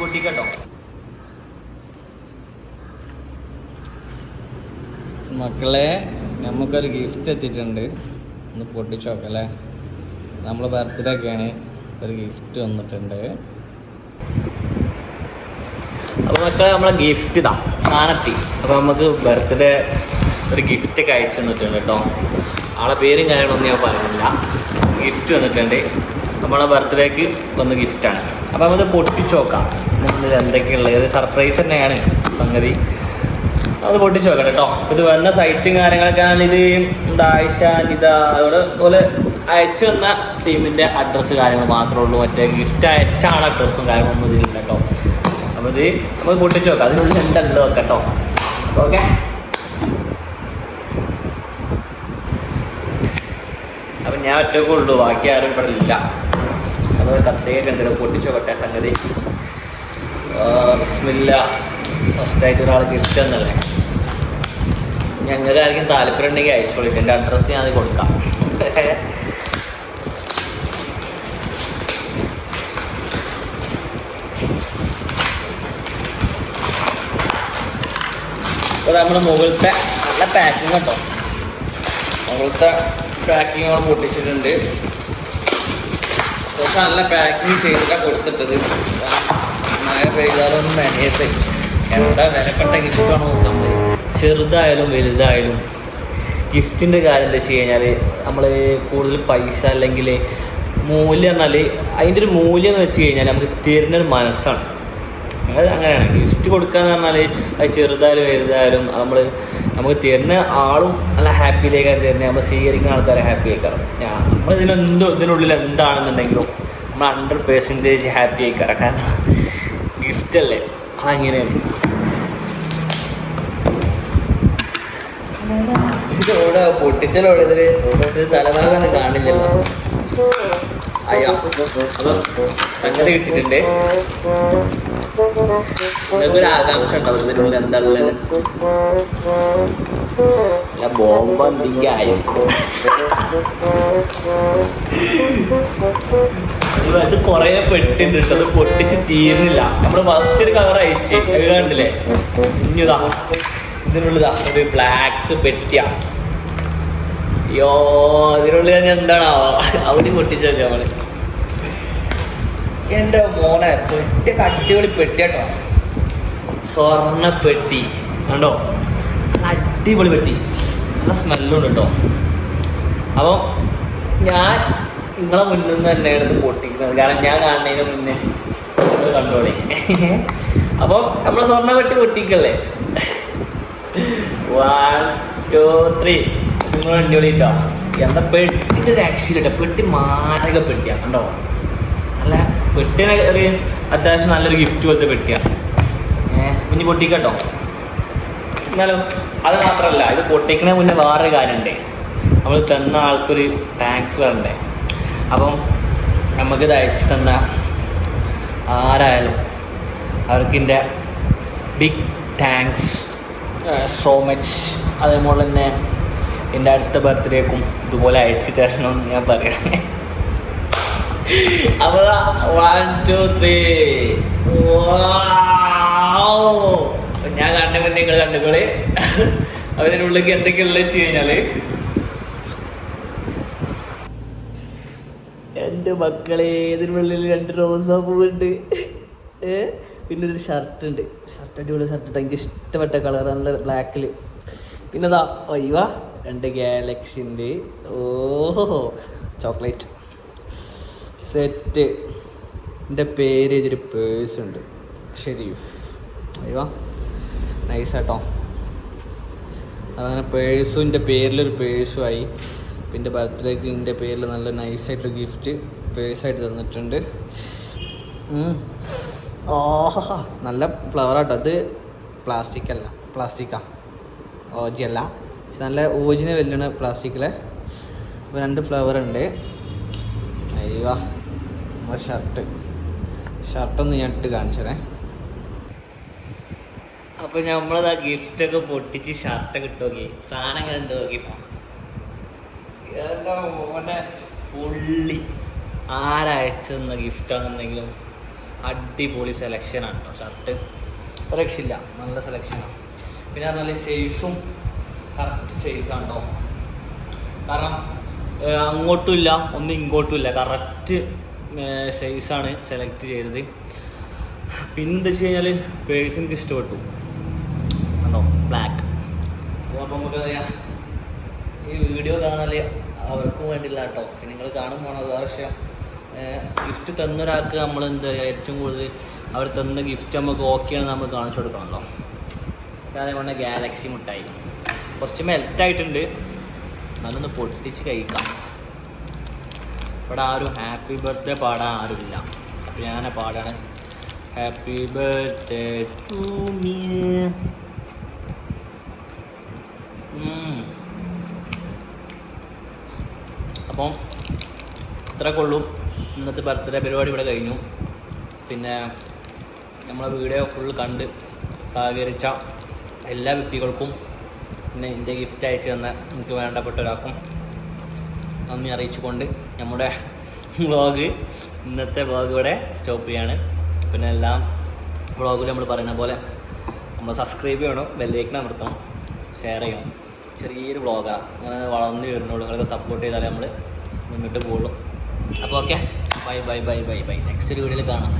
പൊട്ടിക്കട്ടോ. മക്കളെ നമുക്കൊരു ഗിഫ്റ്റ് എത്തിയിട്ടുണ്ട്. ഒന്ന് പൊട്ടിച്ചു അല്ലേ? നമ്മൾ ബർത്ത്ഡേ ഒക്കെയാണ് ഒരു ഗിഫ്റ്റ് വന്നിട്ടുണ്ട് അപ്പോൾ മക്കളെ നമ്മളെ ഗിഫ്റ്റ് ഇതാ സാധനത്തി. അപ്പോൾ നമുക്ക് ബർത്ത്ഡേ ഒരു ഗിഫ്റ്റ് ഒക്കെ അയച്ചു തന്നിട്ടുണ്ട് കേട്ടോ. ആളെ പേരും കാര്യങ്ങളൊന്നും ഞാൻ പറഞ്ഞില്ല. ഗിഫ്റ്റ് വന്നിട്ടുണ്ട് നമ്മളെ ബർത്ത്ഡേക്ക് വന്ന ഗിഫ്റ്റാണ് അപ്പോൾ നമുക്ക് പൊട്ടിച്ചു നോക്കാം. നമ്മളിൽ എന്തൊക്കെയുള്ളത്? ഇത് സർപ്രൈസ് തന്നെയാണ് സംഗതി. അത് പൊട്ടിച്ചു നോക്കാം കേട്ടോ. ഇത് വന്ന സൈറ്റും കാര്യങ്ങളൊക്കെ ഇത്. ദാഷ നിത അതുപോലെ അയച്ചു തന്ന ടീമിന്റെ അഡ്രസ്സ് കാര്യങ്ങൾ മാത്രമേ ഉള്ളൂ. മറ്റേ ഗിഫ്റ്റ് അയച്ച ആളെ അഡ്രസ്സും കാര്യങ്ങളൊന്നും ഇതിലില്ല കേട്ടോ. അപ്പോൾ ഇത് നമുക്ക് പൊട്ടിച്ചു നോക്കാം. അതിനുള്ളിൽ എന്തുണ്ടോ കേട്ടോ. ഓക്കെ അപ്പം ഞാൻ ഒറ്റക്കുള്ളൂ ബാക്കി ആരും ഇവിടെ ഇല്ല. അപ്പോൾ കത്തേക്ക് ഉണ്ടല്ലോ പൊട്ടിച്ചു നോക്കട്ടെ സംഗതി ബിസ്മില്ല. ഫസ്റ്റായിട്ട് ഒരാൾ തന്നല്ലേ ഞങ്ങൾക്ക് ആർക്കും താല്പര്യം ഉണ്ടെങ്കിൽ അയച്ചോളൂ. എന്റെ അഡ്രസ്സ് ഞാൻ കൊടുക്കാം. നമ്മുടെ നമ്മൾ മുകളിലത്തെ നല്ല പാക്കിങ് കേട്ടോ മുകളിലത്തെ പാക്കിങ് അവിടെ പൊട്ടിച്ചിട്ടുണ്ട്. നല്ല പാക്കിങ് ചെയ്തിട്ടാണ് കൊടുത്തിട്ടത്. മഴ പെയ്താലൊന്നും നനയത്തെ എന്താ വിലപ്പെട്ട ഗിഫ്റ്റാണോ നമ്മൾ ചെറുതായാലും വലുതായാലും ഗിഫ്റ്റിന്റെ കാര്യം എന്താ വെച്ച് കഴിഞ്ഞാൽ നമ്മൾ കൂടുതൽ പൈസ അല്ലെങ്കിൽ മൂല്യം എന്നാൽ അതിന്റെ ഒരു മൂല്യം എന്ന് വെച്ച് കഴിഞ്ഞാൽ നമുക്ക് തരുന്നൊരു മനസ്സാണ്. അത് അങ്ങനെയാണ് ഗിഫ്റ്റ് കൊടുക്കുക കൊടുക്കാന്ന് പറഞ്ഞാൽ അത് ചെറുതായാലും വലുതായാലും നമ്മൾ നമുക്ക് തരുന്ന ആളും നല്ല ഹാപ്പിയിലേക്കാണ് തരുന്നത് നമ്മൾ സ്വീകരിക്കുന്ന ആൾക്കാരെ ഹാപ്പി ആയിക്കാറും. നമ്മൾ ഇതിനെന്തോ ഇതിനുള്ളിൽ എന്താണെന്നുണ്ടെങ്കിലും നമ്മൾ ഹൺഡ്രഡ് പേഴ്സന്റേജ് ഹാപ്പി ആയിക്കാറ്. കാരണം ഗിഫ്റ്റ് അല്ലേ? അങ്ങനെയാണ് ഇത് ഓടാ ഇതിൽ? ഇതിൽ തലഭാഗം കാണില്ലല്ലോ അയ്യോ സംഗതി കിട്ടിയിട്ടുണ്ട്. നിങ്ങൾക്കൊരു ആകാംക്ഷ ഉണ്ടാവും ഇതിനുള്ളിൽ എന്താ ഉള്ളത് അല്ല ബോംബ് എന്തെങ്കിലും ആയിരിക്കും. അത് കൊറേ പെട്ടിട്ടുണ്ട്. അത് പൊട്ടിച്ച് തീരുന്നില്ല. നമ്മൾ ഫസ്റ്റ് ഒരു കവർ അയച്ച്. കണ്ടില്ലേ? ഇനിതാ. ഇതിനുള്ളതാ. ഒരു ബ്ലാക്ക് പെട്ടിയ. അയ്യോ അതിനുള്ളിൽ ഞാൻ എന്താണാവോ അവിടെ പൊട്ടിച്ചല്ലേ നമ്മൾ? എന്റെ മോനെ പെട്ടി അടിപൊളി പെട്ടി കേട്ടോ. സ്വർണ പെട്ടി. കണ്ടോ? നല്ല അടിപൊളി പെട്ടി. നല്ല സ്മെല്ലും ഉണ്ട് കേട്ടോ. അപ്പോൾ ഞാൻ നിങ്ങളെ മുന്നിൽ നിന്ന് തന്നെ എടുത്ത് പൊട്ടിക്കുന്നത്. കാരണം ഞാൻ കാണുന്നതിന് മുന്നേ കണ്ടോളി അപ്പോൾ നമ്മളെ സ്വർണ പെട്ടി പൊട്ടിക്കല്ലേ? വൺ ടു ത്രീ നിങ്ങൾ അടിപൊളിട്ടോ എന്താ പെട്ടിന്റെ രക്ഷയിലിട്ടോ പെട്ടി മാരക പെട്ടിയാ കണ്ടോ? അല്ല പെട്ടിനെ ഒരു അത്യാവശ്യം നല്ലൊരു ഗിഫ്റ്റ് പോലത്തെ പെട്ടിയാ. ഏഹ് പൊട്ടിക്കട്ടോ? എന്നാലും അത് മാത്രമല്ല ഇത് പൊട്ടിക്കണ മുന്നേ വേറൊരു കാര്യമുണ്ട്. നമ്മൾ തന്ന ആൾക്കൊരു താങ്ക്സ് വരണ്ടേ അപ്പം നമുക്കിത് അയച്ചു തന്ന ആരായാലും അവർക്ക് എന്റെ ബിഗ് താങ്ക്സ് സോ മച്ച് അതേപോലെ തന്നെ എന്റെ അടുത്ത ബർത്ത്ഡേക്കും ഇതുപോലെ അയച്ചു തരണമെന്ന് ഞാൻ പറയാം. അപ്പോൾ വൺ ടു ത്രീ ഞാൻ കണ്ടപ്പോ മുന്നേ നിങ്ങൾ കണ്ടുകൾ. അപ്പൊ ഇതിനുള്ളിലേക്ക് എന്തൊക്കെയുള്ള വെച്ച് കഴിഞ്ഞാൽ? എന്റെ മക്കളെ ഇതിനുള്ളിൽ രണ്ട് റോസാപ്പൂ പൂവുണ്ട്. ഏ? പിന്നെ ഒരു ഷർട്ട് ഉണ്ട്. ഷർട്ട് അടിപൊളി ഷർട്ട് ഇട്ട് എനിക്ക് ഇഷ്ടപ്പെട്ട കളർ നല്ല ബ്ലാക്കിൽ പിന്നെ ഇതാ ഒയ്വ രണ്ട് ഗാലക്സിന്റെ ഓഹോ ചോക്ലേറ്റ്. സെറ്റ്. എന്റെ പേര് ഇതൊരു പേഴ്സ് ഉണ്ട്. ഷെരീഫ്. അയ്യോ നൈസ് കേട്ടോ അതങ്ങനെ പേഴ്സും എന്റെ പേരിലൊരു പേഴ്സും ആയി. പിന്നെ ബർത്ത്ഡേക്ക് എന്റെ പേരിൽ നല്ല നൈസായിട്ടൊരു ഗിഫ്റ്റ് പേഴ്സായിട്ട് തന്നിട്ടുണ്ട്. ഓഹ നല്ല ഫ്ലവർ ആട്ടോ. അത് പ്ലാസ്റ്റിക് അല്ല പ്ലാസ്റ്റിക്കാ ഓജി അല്ല. നല്ല ഓജിന് വെല്ലുന്ന പ്ലാസ്റ്റിക്കിലെ അപ്പോൾ രണ്ട് ഫ്ലവർ ഉണ്ട്. അയ്യോ നമ്മുടെ ഷർട്ട് ഷർട്ടൊന്ന് ഞാൻ ഇട്ട് കാണിച്ചേ അപ്പൊ നമ്മളത് ആ ഗിഫ്റ്റ് ഒക്കെ പൊട്ടിച്ച് ഷർട്ടൊക്കെ ഇട്ട് നോക്കി. സാധനങ്ങൾ എന്ത് നോക്കിട്ടോ. മോനെ? പുള്ളി ആരയച്ചെന്ന ഗിഫ്റ്റ് ആണെന്നുണ്ടെങ്കിലും അടിപൊളി സെലക്ഷനാണ് കേട്ടോ ഷർട്ട് രക്ഷയില്ല നല്ല സെലക്ഷനാണ് പിന്നെ പറഞ്ഞാൽ സൈസും കറക്റ്റ് സൈസ് ആണോ കാരണം അങ്ങോട്ടും ഇല്ല ഒന്നും ഇങ്ങോട്ടും ഇല്ല കറക്റ്റ് സൈസാണ് സെലക്ട് ചെയ്തത്. പിന്നെ എന്താ വെച്ച് കഴിഞ്ഞാൽ പേഴ്സ് എനിക്ക് ഇഷ്ടപ്പെട്ടു. കണ്ടോ? ബ്ലാക്ക് അപ്പോൾ നമുക്ക് എന്താ ചെയ്യാം? ഈ വീഡിയോ കാണാൻ അവർക്കും വേണ്ടില്ല കേട്ടോ. നിങ്ങൾ കാണും അത് പക്ഷേ ഗിഫ്റ്റ് തന്നൊരാൾക്ക് നമ്മൾ എന്താ പറയുക ഏറ്റവും കൂടുതൽ അവർ തന്ന ഗിഫ്റ്റ് നമുക്ക് ഓക്കെയാണ് നമ്മൾ കാണിച്ചു കൊടുക്കണമല്ലോ അതേപോലെ ഗാലക്സി മുട്ടായി. കുറച്ച് മെൽറ്റായിട്ടുണ്ട്. അതൊന്ന് പൊട്ടിച്ച് കഴിക്കാം. ഇവിടെ ആരും ഹാപ്പി ബർത്ത്ഡേ പാടാൻ ആരുമില്ല. അപ്പം ഞാൻ പാടാണ്. Happy birthday to me. അപ്പം ഇത്രയൊക്കെ ഉള്ളൂ. ഇന്നത്തെ ബർത്ത്ഡേ പരിപാടി ഇവിടെ കഴിഞ്ഞു. പിന്നെ നമ്മളെ വീഡിയോ ഫുൾ കണ്ട് സഹകരിച്ച എല്ലാ വ്യക്തികൾക്കും പിന്നെ എന്റെ ഗിഫ്റ്റ് അയച്ചു തന്ന എനിക്ക് വേണ്ടപ്പെട്ട ഒരാൾക്കും നന്ദി അറിയിച്ചുകൊണ്ട് നമ്മുടെ വ്ളോഗ് ഇന്നത്തെ വ്ളോഗ് ഇവിടെ സ്റ്റോപ്പ് ചെയ്യാണ്. പിന്നെ എല്ലാം വ്ളോഗിൽ നമ്മൾ പറയുന്ന പോലെ നമ്മൾ സബ്സ്ക്രൈബ് ചെയ്യണം ബെല്ലേക്ക് അമർത്തണം ഷെയർ ചെയ്യണം. ചെറിയൊരു വ്ളോഗാണ് അങ്ങനെ വളർന്നു വരുന്നുള്ളൂ. നിങ്ങളൊക്കെ സപ്പോർട്ട് ചെയ്താലേ നമ്മൾ മുന്നോട്ട് പോകുള്ളൂ. അപ്പോൾ okay bye bye bye bye bye next ഒരു വീഡിയോയിൽ കാണാം.